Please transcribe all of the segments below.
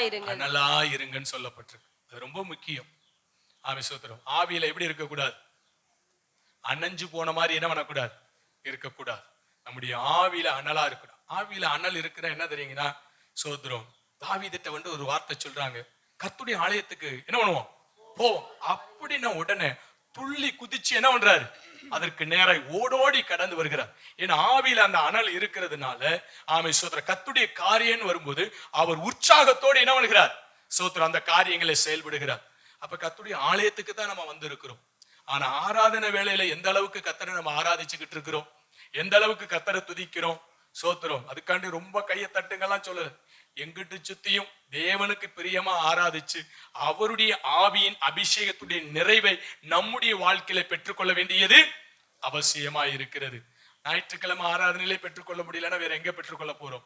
இருங்க அனலா இருங்கன்னு சொல்லப்பட்டிருக்கு. அது ரொம்ப முக்கியம். ஆவி சோத்திரம். ஆவியில எப்படி இருக்கக்கூடாது? அணைஞ்சு போன மாதிரி என்ன பண்ணக்கூடாது? இருக்கக்கூடாது. நம்முடைய ஆவியில அனலா இருக்கணும். ஆவியில அனல் இருக்கிற என்ன தெரியுங்கன்னா சோத்திரம். தாவிதிட்ட வந்து ஒரு வார்த்தை சொல்றாங்க. கத்துடைய ஆலயத்துக்கு என்ன பண்ணுவோம்? போவோம். அப்படின்னா உடனே துள்ளி குதிச்சு என்ன பண்றாரு? அதற்கு நேராய் ஓடோடி கடந்து வருகிறார். ஏன்னா ஆவியில அந்த அனல் இருக்கிறதுனால ஆமை சோத்திர கத்துடைய காரியம்னு வரும்போது அவர் உற்சாகத்தோடு என்ன பண்ணுகிறார்? சோத்திரம் அந்த காரியங்களை செயல்படுகிறார். அப்ப கத்துடைய ஆலயத்துக்கு தான் நம்ம வந்திருக்கிறோம். ஆனா ஆராதனை வேலையில எந்த அளவுக்கு கத்தரை நம்ம ஆராதிச்சுக்கிட்டு இருக்கிறோம்? எந்த அளவுக்கு கத்தரை துதிக்கிறோம்? சோத்திரம் அதுக்காண்டி ரொம்ப கையை தட்டுங்கெல்லாம் சொல்லல. எங்கிட்டு சுத்தியும் தேவனுக்கு பிரியமா ஆராதிச்சு அவருடைய ஆவியின் அபிஷேகத்துடைய நிறைவை நம்முடைய வாழ்க்கையில பெற்றுக்கொள்ள வேண்டியது அவசியமா இருக்கிறது. ஞாயிற்றுக்கிழமை ஆராதனையிலே பெற்றுக்கொள்ள முடியலன்னா வேற எங்க பெற்றுக்கொள்ள போறோம்?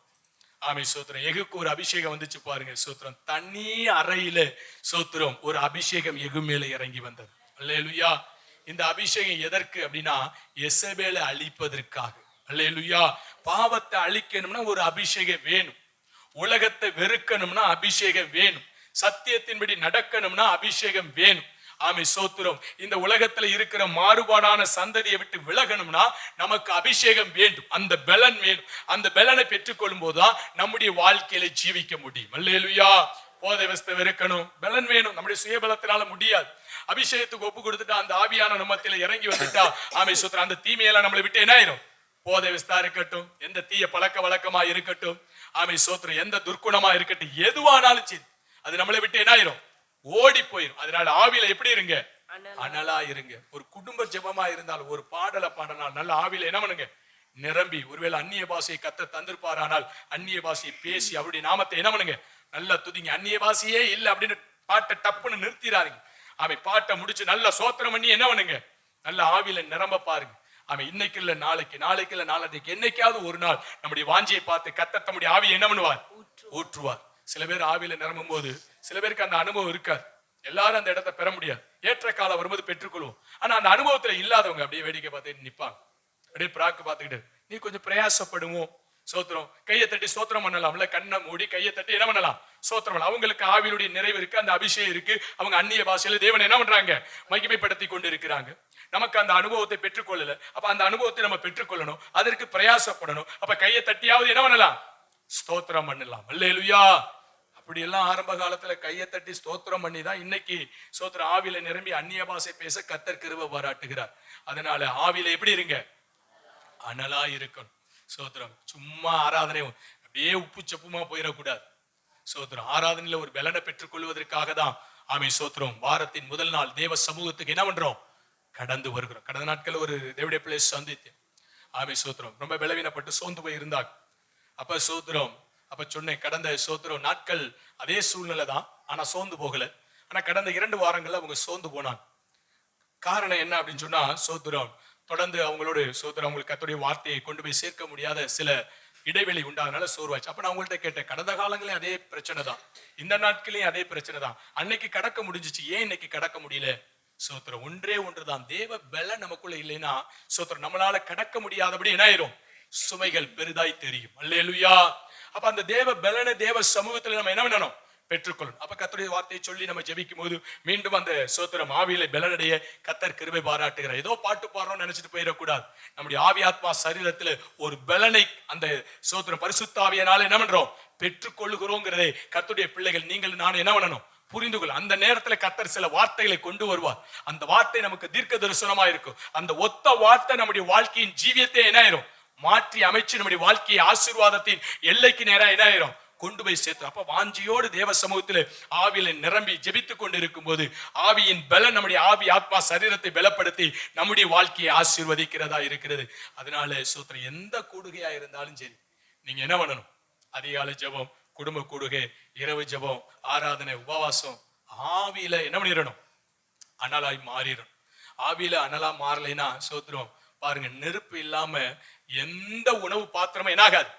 ஆமை சோத்திரம். எகுக்கு ஒரு அபிஷேகம் வந்துச்சு பாருங்க சோத்திரம். தனி அறையில சோத்திரம் ஒரு அபிஷேகம் எகு மேல இறங்கி வந்தது. அல்லேலுயா. இந்த அபிஷேகம் எதற்கு அப்படின்னா எசபேலை அழிப்பதற்காக. அல்லேலுயா. பாவத்தை அழிக்கணும்னா ஒரு அபிஷேகம் வேணும். உலகத்தை வெறுக்கணும்னா அபிஷேகம் வேணும். சத்தியத்தின்படி நடக்கணும்னா அபிஷேகம் வேணும். ஆமை சோத்துரம் இந்த உலகத்துல இருக்கிற மாறுபாடான சந்ததியை விட்டு விலகணும்னா நமக்கு அபிஷேகம் வேண்டும். அந்த பலன் வேணும். அந்த பலனை பெற்றுக்கொள்ளும் போதுதான் நம்முடைய வாழ்க்கையில ஜீவிக்க முடியும். அல்லேலுயா. போதை வசத்தை வெறுக்கணும். பலன் வேணும். நம்முடைய சுயபலத்தினால முடியாது. அபிஷேகத்துக்கு ஒப்பு கொடுத்துட்டா அந்த ஆவியான நம்மத்தில இறங்கி வந்துட்டா. ஆமை சோத்திரம் அந்த தீமையெல்லாம் நம்மளை விட்டு என்ன ஆயிரும்? போதை விஸ்தா இருக்கட்டும். எந்த தீய பழக்க வழக்கமா இருக்கட்டும். ஆமை சோத்திரம் எந்த துர்க்குணமா இருக்கட்டும் எதுவானாலும் சரி அது நம்மளை விட்டு என்ன ஆயிரும்? ஓடி போயிரும். அதனால ஆவியில எப்படி இருங்க? அனல். இருங்க. ஒரு குடும்ப ஜெபமா இருந்தாலும் ஒரு பாடலை பாடினால் நல்ல ஆவியில என்ன பண்ணுங்க? நிரம்பி ஒருவேளை அந்நிய பாஷையை கத்த தந்திருப்பாரானால் அந்நிய பாஷையை பேசி அவருடைய நாமத்தை என்ன பண்ணுங்க? நல்லா துதிங்க. அந்நிய பாஷையே இல்ல அப்படின்னு பாட்டை டப்புன்னு நிறுத்திடாதீங்க. அவன் பாட்டை முடிச்சு நல்லா சோத்திரம் பண்ணி என்ன பண்ணுங்க? நல்ல ஆவியில நிரம்ப பாருங்க. அவன் இன்னைக்கு இல்ல நாளைக்கு. நாளைக்கு இல்ல நாளைக்கு என்னைக்காவது ஒரு நாள் நம்முடைய வாஞ்சியை பார்த்து கத்த தம்முடைய ஆவியை என்ன பண்ணுவார் ஊற்றுவார். சில பேர் ஆவியில நிரம்பும் போது சில பேருக்கு அந்த அனுபவம் இருக்காது. எல்லாரும் அந்த இடத்தை பெற முடியாது. ஏற்ற காலம் வரும்போது பெற்றுக்கொள்வோம். ஆனா அந்த அனுபவத்துல இல்லாதவங்க அப்படியே வேடிக்கை பார்த்துட்டு நிப்பாங்க. அப்படியே பிராக்கு பார்த்துக்கிட்டு நீ கொஞ்சம் பிரயாசப்படுவோம் சோத்திரம். கையை தட்டி சோத்திரம் பண்ணலாம்ல? கண்ணை மூடி கையை தட்டி என்ன பண்ணலாம்? சோத்திரம் பண்ணலாம். அவங்களுக்கு ஆவியினுடைய நிறைவு இருக்கு அந்த அபிஷேகம் இருக்கு. அவங்க அந்நிய பாஷையில தேவனை என்ன பண்றாங்க? மகிமைப்படுத்தி கொண்டு இருக்கிறாங்க நமக்கு அந்த அனுபவத்தை பெற்றுக்கொள்ளல. அப்ப அந்த அனுபவத்தை நம்ம பெற்றுக்கொள்ளணும். அதற்கு பிரயாசப்படணும். அப்ப கையை தட்டியாவது என்ன பண்ணலாம்? ஸ்தோத்திரம் பண்ணலாம். அல்லேலுயா! அப்படி எல்லாம் ஆரம்ப காலத்துல கையை தட்டி ஸ்தோத்திரம் பண்ணி தான் இன்னைக்கு ஸ்தோத்திரம் ஆவில நிரம்பி அந்நிய பாசை பேச கத்தர் கிருவ பாராட்டுகிறார். அதனால ஆவில எப்படி இருங்க? அனலா இருக்கணும். சோத்திரம் சும்மா ஆராதனை அப்படியே உப்பு சப்புமா போயிடக்கூடாது. சோத்திரம் ஆராதனையில ஒரு பலனை பெற்றுக்கொள்வதற்காக தான் ஆமை சோத்திரம் வாரத்தின் முதல் நாள் தேவ சமூகத்துக்கு என்ன பண்றோம்? கடந்து வருகிறோம். கடந்த நாட்கள் ஒரு தேவடைய பிள்ளை சந்தித்தேன். ஆமை சோத்திரம். ரொம்ப பலவீனப்பட்டு சோர்ந்து போய் இருந்தாங்க அப்ப சோத்திரம் அப்ப சொன்னேன் கடந்த சோத்திரம் நாட்கள் அதே சூழ்நிலை தான். ஆனா சோர்ந்து போகல. ஆனா கடந்த இரண்டு வாரங்கள்ல அவங்க சோர்ந்து போனாங்க. காரணம் என்ன அப்படின்னு சொன்னா சோத்திரம் தொடர்ந்து அவங்களோட சோத்திரம் அவங்களுக்கு கத்துடைய வார்த்தையை கொண்டு போய் சேர்க்க முடியாத சில இடைவெளி உண்டாதனால சோர்வாச்சு. அப்ப நான் அவங்கள்ட்ட கேட்டேன் கடந்த காலங்களே அதே பிரச்சனை தான். இந்த நாட்களையும் அதே பிரச்சனை தான். அன்னைக்கு கடக்க முடிஞ்சுச்சு ஏன் இன்னைக்கு கடக்க முடியல? சோத்திரம் ஒன்றே ஒன்றுதான். தேவ பல நமக்குள்ள இல்லைன்னா சோத்திரம் நம்மளால கடக்க முடியாதபடி என்ன ஆயிரும்? சுமைகள் பெரிதாய் தெரியும். அல்லேலுயா. அப்ப அந்த தேவ பலனை தேவ சமூகத்துல நம்ம என்ன பண்ணணும்? பெற்றுக்கொள்ளும் அப்ப கத்தருடைய வார்த்தையை சொல்லி நம்ம ஜெபிக்கும் போது மீண்டும் அந்த சோத்திரம் ஆவியில பலனடைய கத்தர் கிருபை பாராட்டுகிறார். ஏதோ பாட்டு பாடுறோம்னு நினைச்சிட்டு போயிடக்கூடாது. நம்முடைய ஆவி ஆத்மா சரீரத்துல ஒரு பலனை அந்த சோத்திரம் பரிசுத்த ஆவியனால என்ன பண்றோம்? பெற்றுக்கொள்ளுகிறோங்கிறதை கத்துடைய பிள்ளைகள் நீங்கள் நான் என்ன பண்ணணும்? புரிந்து கொள். அந்த நேரத்துல கத்தர் சில வார்த்தைகளை கொண்டு வருவார். அந்த வார்த்தை நமக்கு தீர்க்க தரிசனமா இருக்கும். அந்த ஒத்த வார்த்தை நம்முடைய வாழ்க்கையின் ஜீவியத்தை என்ன ஆயிரும் மாற்றி அமைச்சு நம்முடைய வாழ்க்கையை ஆசீர்வாதத்தின் எல்லைக்கு நேரா என்ன ஆயிரும் கொண்டு போய் சேர்த்து. அப்ப வாஞ்சியோடு தேவ சமூகத்துல ஆவியில நிரம்பி ஜெபித்துக் கொண்டு இருக்கும்போது ஆவியின் பலன் நம்முடைய ஆவி ஆத்மா சரீரத்தை பலப்படுத்தி நம்முடைய வாழ்க்கையை ஆசீர்வதிக்கிறதா இருக்கிறது. அதனால சூத்திரம் எந்த கூடுகையா இருந்தாலும் சரி நீங்க என்ன பண்ணணும்? அதிகாலை ஜெபம் குடும்ப கூடுகை இரவு ஜெபம் ஆராதனை உபவாசம் ஆவியில என்ன பண்ணிடணும்? அனலாய் மாறிடும். ஆவியில அனலா மாறலைன்னா சோத்திரம் பாருங்க நெருப்பு இல்லாம எந்த உணவு பாத்திரமும் என்னாகாது.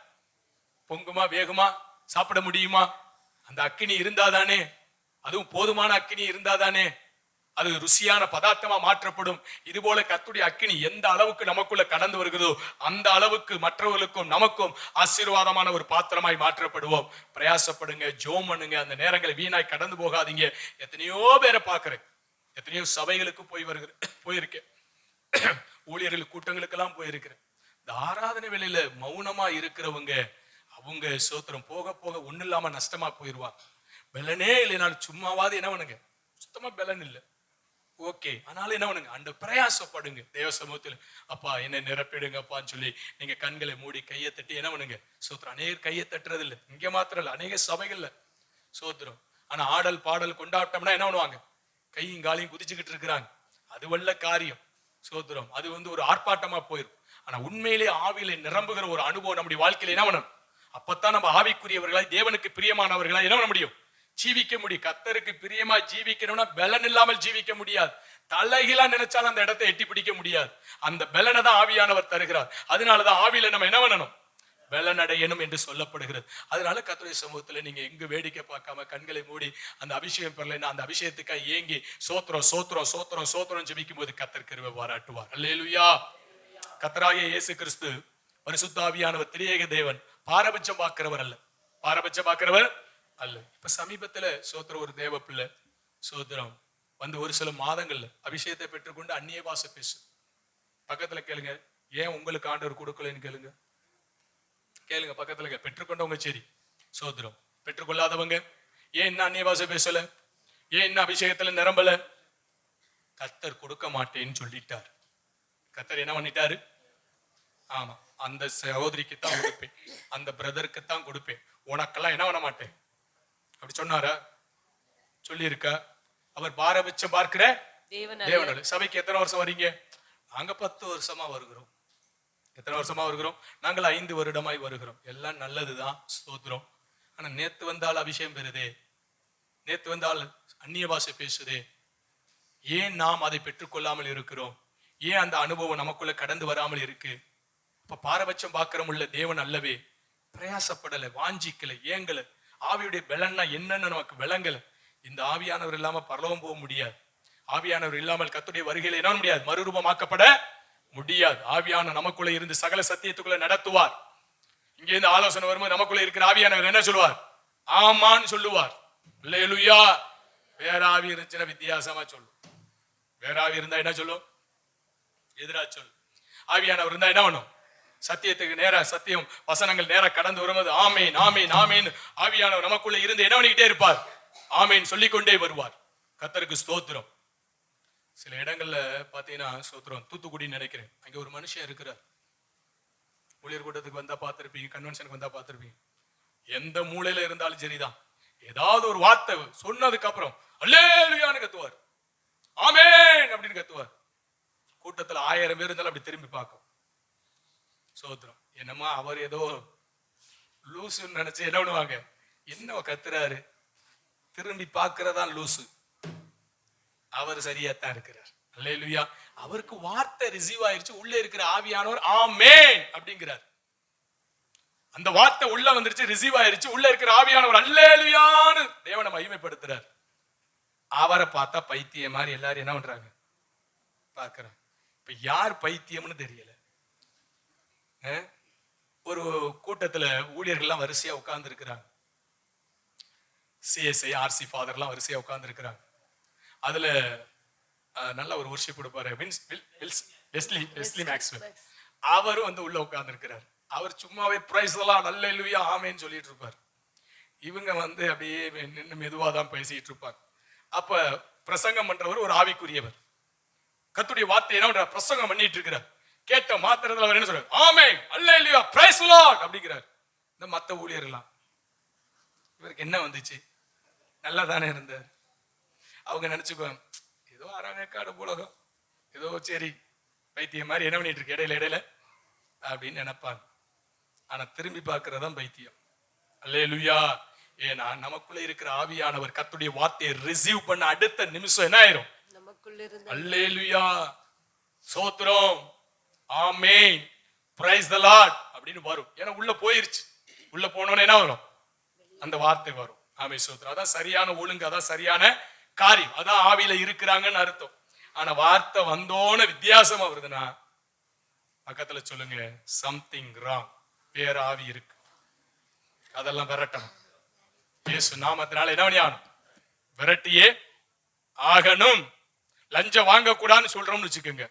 பொங்குமா வேகுமா சாப்பிட முடியுமா? அந்த அக்கினி இருந்தாதானே? அதுவும் போதுமான அக்கினி இருந்தாதானே? அது ருசியான பதார்த்தமா மாற்றப்படும். இது போல கத்துடைய அக்கினி எந்த அளவுக்கு நமக்குள்ள கடந்து வருகிறதோ அந்த அளவுக்கு மற்றவர்களுக்கும் நமக்கும் ஆசீர்வாதமான ஒரு பாத்திரமாய் மாற்றப்படுவோம். பிரயாசப்படுங்க ஜோம் பண்ணுங்க அந்த நேரங்களை வீணாய் கடந்து போகாதீங்க. எத்தனையோ பேரை பார்க்கிறேன். எத்தனையோ சபைகளுக்கு போய் வருகிறேன் போயிருக்கேன். ஊழியர்கள் கூட்டங்களுக்கெல்லாம் போயிருக்கிறேன். இந்த ஆராதனை வேலையில மௌனமா இருக்கிறவங்க அவங்க சோத்திரம் போக போக ஒண்ணு இல்லாம நஷ்டமா போயிருவாங்க. பெலனே இல்லைனாலும் சும்மாவாது என்ன பண்ணுங்க? சுத்தமா பெலன் இல்லை. ஓகே. ஆனாலும் என்ன பண்ணுங்க? அந்த பிரயாசப்படுங்க தேவ சமூகத்தில் அப்பா என்ன நிரப்பிடுங்கப்பான்னு சொல்லி நீங்க கண்களை மூடி கையை தட்டி என்ன பண்ணுங்க? சோத்திரம் அநேகர் கையை தட்டுறது இல்ல இங்க மாத்திரம் இல்ல அநேக சபைகள்ல சோத்திரம் ஆனா ஆடல் பாடல் கொண்டாட்டம்னா என்ன பண்ணுவாங்க? கையும் காலையும் குதிச்சுக்கிட்டு இருக்கிறாங்க. அது வல்ல காரியம் சோத்திரம் அது வந்து ஒரு ஆர்ப்பாட்டமா போயிடும் ஆனா உண்மையிலே ஆவியில நிரம்புகிற ஒரு அனுபவம் நம்முடைய வாழ்க்கையில என்ன பண்ணணும்? அப்பத்தான் நம்ம ஆவிக்குரியவர்களாய் தேவனுக்கு பிரியமானவர்களாய் என்ன பண்ண முடியும்? ஜீவிக்க முடியும் கத்தருக்கு பிரியமா ஜீவிக்கணும்னா பலன் இல்லாமல் ஜீவிக்க முடியாது. தலைகீழா நினைச்சாலும் அந்த இடத்தை எட்டி பிடிக்க முடியாது. அந்த பலனை தான் ஆவியானவர் தருகிறார். அதனாலதான் ஆவியில நம்ம என்ன பண்ணணும்? பலன் அடையணும் என்று சொல்லப்படுகிறது. அதனால கத்துரை சமூகத்துல நீங்க எங்க வேடிக்கை பார்க்காம கண்களை மூடி அந்த அபிஷேகம் பெறலைன்னா அந்த அபிஷேகத்துக்காக ஏங்கி சோத்திரம் சோத்திரம் சோத்திரம் சோத்திரம் ஜெபிக்கும் போது கத்தர் கருவை பாராட்டுவார். அல்லேலுயா கத்தராகிய இயேசு கிறிஸ்து பரிசுத்தாவியானவர் திரியேக தேவன் பாரபட்சம் பார்க்கிறவர் அல்ல. பாரபட்சம் பார்க்கிறவர் அல்ல. இப்ப சமீபத்துல சோத்திரம் ஒரு தேவ பிள்ளை சோத்திரம் வந்து ஒரு சில மாதங்கள்ல அபிஷேகத்தை பெற்றுக்கொண்டு அந்நிய பாச பேசு. பக்கத்துல கேளுங்க ஏன் உங்களுக்கு ஆண்டவர் கொடுக்கலன்னு கேளுங்க. கேளுங்க பக்கத்துல பெற்றுக்கொண்டவங்க சரி. சோத்திரம் பெற்றுக்கொள்ளாதவங்க. ஏன் என்ன அந்நிய பாஷை பேசல? ஏன் என்ன அபிஷேகத்துல நிரம்பல? கத்தர் கொடுக்க மாட்டேன்னு சொல்லிட்டார். கத்தர் என்ன பண்ணிட்டாரு? ஆமா அந்த சகோதரிக்கு தான் கொடுப்பேன். அந்த பிரதருக்கு தான் கொடுப்பேன். உனக்கெல்லாம் என்ன பண்ண மாட்டேன்? அப்படி சொன்னாரா? சொல்லியிருக்கா? அவர் பாரபட்சம் பார்க்கிற தேவன் தேவனோட சபைக்கு எத்தனை வருஷம் வரீங்க? நாங்க பத்து வருஷமா வருகிறோம். எத்தனை வருஷமா வருகிறோம்? நாங்கள் ஐந்து வருடமாய் வருகிறோம். எல்லாம் நல்லதுதான். ஸ்தோத்திரம். ஆனா நேத்து வந்தால் அபிஷேகம் பெறுதே. நேத்து வந்தால் அந்நிய பாஷை பேசுதே. ஏன் நாம் அதை பெற்றுக்கொள்ளாமல் இருக்கிறோம்? ஏன் அந்த அனுபவம் நமக்குள்ள கடந்து வராமல் இருக்கு? இப்ப பாரபட்சம் பார்க்கிறோம் உள்ள தேவன் அல்லவே. பிரயாசப்படல வாஞ்சிக்கல ஏங்கல. ஆவியுடைய பலன்னா என்னன்னு நமக்கு விளங்கல. இந்த ஆவியானவர் இல்லாம பரலோகம் போக முடியாது. ஆவியானவர் இல்லாமல் கத்துடைய வருகையில் என்ன முடியாது. மறுரூபமாக்கப்பட முடியாது. ஆவியான நமக்குள்ள இருந்து சகல சத்தியத்துக்குள்ள நடத்துவார். இங்க இருந்து ஆலோசனை வரும்போது நமக்குள்ள இருக்கிற ஆவியானவர் என்ன சொல்லுவார்? ஆமான்னு சொல்லுவார். இல்லையா வேற ஆவி இருந்துச்சுன்னா வித்தியாசமா சொல்லும் வேற ஆவி இருந்தா என்ன சொல்லும்? எதிரா சொல்லும் ஆவியானவர் இருந்தா என்ன பண்ணும்? சத்தியத்துக்கு நேரா சத்தியம் வசனங்கள் நேரா கடந்து வரும்போது ஆமேன் ஆமேன் ஆமேன். ஆவியானவர் நமக்குள்ள இருந்து என்ன பண்ணிக்கிட்டே இருப்பார். ஆமேன் சொல்லிக்கொண்டே வருவார். கத்தருக்கு ஸ்தோத்திரம். சில இடங்கள்ல பாத்தீங்கன்னா ஸ்தோத்திரம். தூத்துக்குடின்னு நினைக்கிறேன். அங்க ஒரு மனுஷன் இருக்கிறார். ஊழியர் கூட்டத்துக்கு வந்தா பார்த்துருப்பீங்க கன்வென்ஷனுக்கு வந்தா பார்த்துருப்பீங்க. எந்த மூலையில இருந்தாலும் சரிதான். ஏதாவது ஒரு வார்த்தை சொன்னதுக்கு அப்புறம் அல்லேலுயான்னு கத்துவார். ஆமேன் அப்படின்னு கத்துவார். கூட்டத்துல ஆயிரம் பேர் இருந்தாலும் அப்படி திரும்பி பார்க்கும். சோத்திரம். என்னமா அவர் ஏதோ லூசுன்னு நினைச்சு என்ன பண்ணுவாங்க? என்ன கத்துறாரு. திரும்பி பார்க்கறதா லூசு. அவர் சரியாத்தான் இருக்கிறார். அல்லேலுயா. அவருக்கு வார்த்தை ரிசீவ் ஆயிருச்சு. உள்ள இருக்கிற ஆவியானவர் ஆமேன்! அப்படிங்கிறார். அந்த வார்த்தை உள்ள வந்துருச்சு ரிசீவ் ஆயிருச்சு. உள்ள இருக்கிற ஆவியானவர் அல்லேலுயான்னு தேவனை மகிமைப்படுத்துறார். அவரை பார்த்தா பைத்தியம் மாதிரி எல்லாரும் என்ன பண்றாங்க? பார்க்கறாங்க. இப்ப யார் பைத்தியம்னு தெரியல. ஒரு கூட்டத்துல ஊழியர்கள்லாம் வரிசையா உட்கார்ந்து இருக்கிறாங்க சிஎஸ்ஐ ஆர்சி ஃபாதர்லாம் வரிசையா உட்கார்ந்து இருக்கிறாங்க அதுல நல்ல ஒரு ஒர்ஷிப் கொடுப்பாரு. வெஸ்லி வெஸ்லி மேக்ஸ்வெல் அவரும் வந்து உள்ள உட்கார்ந்து இருக்கிறார் அவர் சும்மாவே பிரைஸ் எல்லாம் நல்ல இல்லையா ஆமேன்னு சொல்லிட்டு இருப்பார். இவங்க வந்து அப்படியே நின்று மெதுவா தான் பேசிட்டு இருப்பாங்க. அப்ப பிரசங்கம் பண்றவர் ஒரு ஆவிக்குரியவர். கத்துடைய வார்த்தை என்ன? பிரசங்கம் பண்ணிட்டு இருக்கிறார். கேட்ட மாத்திரத்துல அவர் என்ன சொல்றாரு? ஆமே அல்ல இல்லையா பிரைஸ் லார்ட் அப்படிங்கிறார். இந்த மத்த ஊழியர்லாம் இவருக்கு என்ன வந்துச்சு? நல்லா தானே இருந்தார். அவங்க நினைச்சுக்குவாங்க ஏதோ அரங்கக்காடு புலகம். ஏதோ சரி பைத்தியம் மாதிரி என்ன பண்ணிட்டு இருக்கு? இடையில இடையில. அப்படின்னு நினைப்பாங்க. ஆனா திரும்பி பார்க்கறதான் பைத்தியம். அல்லேலுயா. ஏன்னா நமக்குள்ள இருக்கிற ஆவியானவர் கர்த்தருடைய வார்த்தையை ரிசீவ் பண்ண அடுத்த நிமிஷம் என்ன ஆயிரும்? இருந்த அல்லேலுயா. சோத்திரம். ஆமென். பிரைஸ் த லார்ட் அப்படின்னு வரும். ஏன்னா உள்ள போயிருச்சு. உள்ள போனோன்னு என்ன வரும்? அந்த வார்த்தை வரும். ஆமே சோத்ரா. அதான் சரியான ஒழுங்கு அதான் சரியான காரியம். அதான் ஆவியில இருக்கிறாங்கன்னு அர்த்தம். ஆனா வார்த்தை வந்தோன்னு வித்தியாசமா வருதுன்னா பக்கத்துல சொல்லுங்க சம்திங் ராங் வேற ஆவி இருக்கு. அதெல்லாம் விரட்டணும். பேசு நாமத்தினால என்ன பண்ணி ஆகணும் விரட்டியே ஆகணும். லஞ்சம் வாங்கக்கூடாதுன்னு சொல்றோம்னு வச்சுக்கோங்க.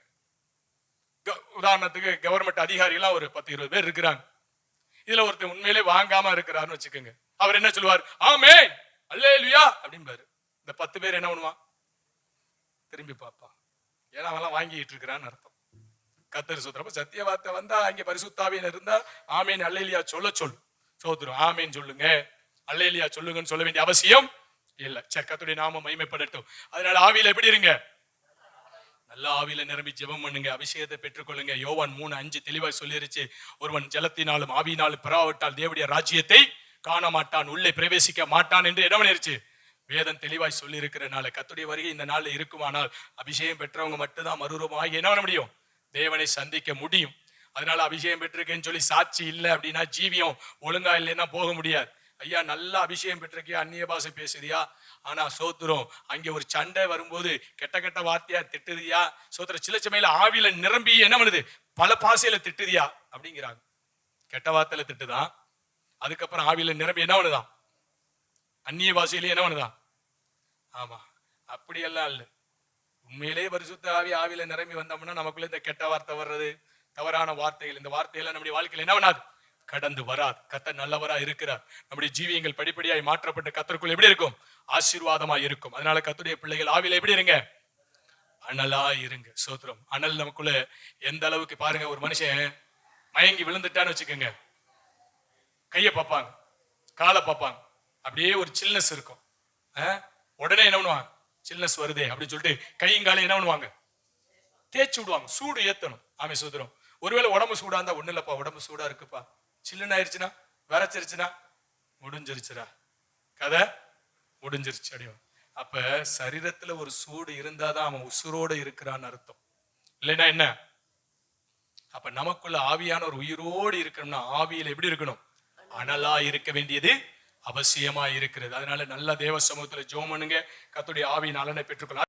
உதாரணத்துக்கு கவர்மெண்ட் அதிகாரிகளாம் ஒரு பத்து இருபது பேர் இருக்கிறாங்க. இதுல ஒருத்தர் உண்மையிலே வாங்காம இருக்கிறாருன்னு வச்சுக்கோங்க. அவர் என்ன சொல்லுவார்? ஆமே அல்லேலுயா! அப்படிம்பாரு. இந்த பத்து பேர் என்ன பண்ணுவான்? திரும்பி பார்ப்பான். ஏன்னா அவெல்லாம் வாங்கிட்டு இருக்கிறான்னு அர்த்தம். கத்தர் சுத்திரப்ப சத்திய வார்த்தை வந்தா அங்கே பரிசுத்தாவியன் இருந்தா ஆமேன் அல்லேலியா சொல்ல சொல்லு. சோதரும் ஆமேன் சொல்லுங்க. அல்லேலியா சொல்லுங்கன்னு சொல்ல வேண்டிய அவசியம் இல்ல. சரி நாம மகிமைப்படட்டும் அதனால ஆவியில எப்படி இருங்க? நல்ல ஆவியில நிரம்பி ஜெபம் பண்ணுங்க அபிஷேகத்தை பெற்றுக்கொள்ளுங்க. யோவான் மூணு அஞ்சு தெளிவாய் சொல்லிருச்சு. ஒருவன் ஜலத்தினாலும் ஆவியினாலும் பெறாவிட்டால் தேவடைய ராஜ்யத்தை காண மாட்டான் உள்ளே பிரவேசிக்க மாட்டான் என்று இடம் பண்ணிருச்சு? வேதம் தெளிவாய் சொல்லி இருக்கிறனால கத்துடைய வருகை இந்த நாள்ல இருக்குமானால் அபிஷேகம் பெற்றவங்க மட்டும்தான் மறுரூபமாகி என்ன பண்ண முடியும்? தேவனை சந்திக்க முடியும். அதனால அபிஷேகம் பெற்றிருக்கேன்னு சொல்லி சாட்சி இல்லை அப்படின்னா ஜீவியம் ஒழுங்கா இல்லைன்னா போக முடியாது. ஐயா நல்லா அபிஷேகம் பெற்றிருக்கியா? அந்நிய பாஷை பேசுறியா? ஆனா சோத்துரும் அங்கே ஒரு சண்டை வரும்போது கெட்ட கெட்ட வார்த்தையா திட்டுதியா சோத்துற சில சமையல ஆவியில நிரம்பி என்ன பண்ணுது? பல பாசையில திட்டுதியா அப்படிங்கிறாங்க. கெட்ட வார்த்தையில திட்டுதான் அதுக்கப்புறம் ஆவியில நிரம்பி என்ன பண்ணுதான் அந்நிய பாஷையில என்ன பண்ணுதான் ஆமா அப்படியெல்லாம் இல்லை. உண்மையிலே பரிசுத்த ஆவி ஆவியில நிரம்பி வந்தோம்னா நமக்குள்ள இந்த கெட்ட வார்த்தை வர்றது தவறான வார்த்தைகள் இந்த வார்த்தையெல்லாம் நம்முடைய வாழ்க்கையில் என்ன பண்ணாது? கடந்து வரார். கத்த நல்லவரா இருக்கிறார். நம்முடைய ஜீவியங்கள் படிப்படியாய் மாற்றப்பட்ட கத்தருக்குள் எப்படி இருக்கும்? ஆசீர்வாதமா இருக்கும். அதனால கத்துடைய பிள்ளைகள் ஆவில எப்படி இருங்க? அனலா இருங்க. சோத்திரம். அனல் நமக்குள்ள எந்த அளவுக்கு பாருங்க ஒரு மனுஷன் மயங்கி விழுந்துட்டான்னு வச்சுக்கோங்க. கையை பார்ப்பாங்க. காலை பார்ப்பாங்க. அப்படியே ஒரு சில்னஸ் இருக்கும். உடனே என்ன பண்ணுவாங்க? சில்னஸ் வருதே அப்படின்னு சொல்லிட்டு கையும் காலையும் என்ன பண்ணுவாங்க? தேய்ச்சி விடுவாங்க. சூடு ஏத்தணும். ஆமே சோதரம் ஒருவேளை உடம்பு சூடா இருந்தா ஒண்ணு இல்லப்பா உடம்பு சூடா இருக்குப்பா. சில்லுன்னு ஆயிடுச்சுன்னா விரைச்சிருச்சுன்னா முடிஞ்சிருச்சுடா. கதை முடிஞ்சிருச்சு அடியும் அப்ப சரீரத்துல ஒரு சூடு இருந்தாதான் அவன் உசுரோட இருக்கிறான்னு அர்த்தம். இல்லைன்னா என்ன? அப்ப நமக்குள்ள ஆவியான ஒரு உயிரோடு இருக்கணும்னா ஆவியில எப்படி இருக்கணும்? அனலா இருக்க வேண்டியது அவசியமா இருக்கிறது. அதனால நல்ல தேவ சமூகத்துல ஜோம் பண்ணுங்க. கத்துடைய ஆவியின் அலனை பெற்றுக்கொள்ள